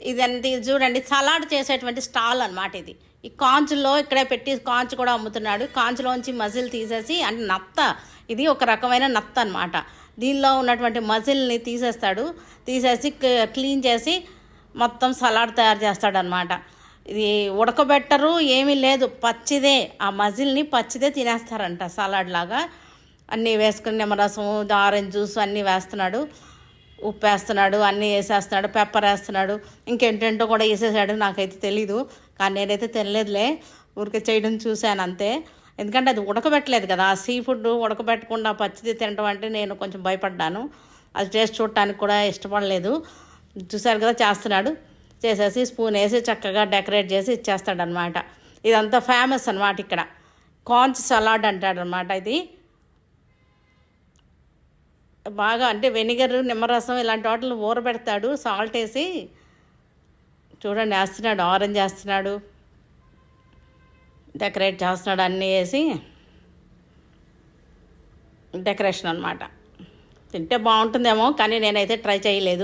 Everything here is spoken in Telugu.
ఇదంతా చూడండి సలాడ్ చేసేటువంటి స్టాల్ అనమాట ఇది. ఈ కాంచులో ఇక్కడే పెట్టి కాంచు కూడా అమ్ముతున్నాడు. కాంచులోంచి మజిల్ తీసేసి అంటే నత్త ఇది ఒక రకమైన నత్త అన్నమాట. దీనిలో ఉన్నటువంటి మజిల్ని తీసేస్తాడు. తీసేసి క్లీన్ చేసి మొత్తం సలాడ్ తయారు చేస్తాడనమాట ఇది ఉడకబెట్టరు ఏమీ లేదు. పచ్చిదే. ఆ మజిల్ని పచ్చిదే తినేస్తారంట సలాడ్ లాగా. అన్నీ వేసుకుని నిమ్మరసం ఆరెంజ్ జ్యూస్ అన్నీ వేస్తున్నాడు. ఉప్పు వేస్తున్నాడు అన్నీ వేసేస్తున్నాడు పెప్పర్ వేస్తున్నాడు ఇంకేంటేంటో కూడా వేసేసాడు నాకైతే తెలీదు. కానీ నేనైతే తినలేదులే. ఊరికే చేయడం చూశాను అంతే. ఎందుకంటే అది ఉడకబెట్టలేదు కదా. ఆ సీ ఫుడ్ ఉడకబెట్టకుండా పచ్చిది తినడం అంటే నేను కొంచెం భయపడ్డాను. అది టేస్ట్ చూడటానికి కూడా ఇష్టపడలేదు. చూశారు కదా చేస్తున్నాడు. చేసేసి స్పూన్ వేసి చక్కగా డెకరేట్ చేసి ఇచ్చేస్తాడనమాట ఇదంతా ఫేమస్ అనమాట ఇక్కడ. కాన్స్ సలాడ్ అంటాడనమాట ఇది. బాగా అంటే వెనిగర్ నిమ్మరసం ఇలాంటి వాటిని ఊరబెడతాడు సాల్ట్ వేసి చూడండి వేస్తున్నాడు ఆరెంజ్ వేస్తున్నాడు డెకరేట్ చేస్తున్నాడు అన్నీ వేసి డెకరేషన్ అనమాట తింటే బాగుంటుందేమో కానీ నేనైతే ట్రై చేయలేదు.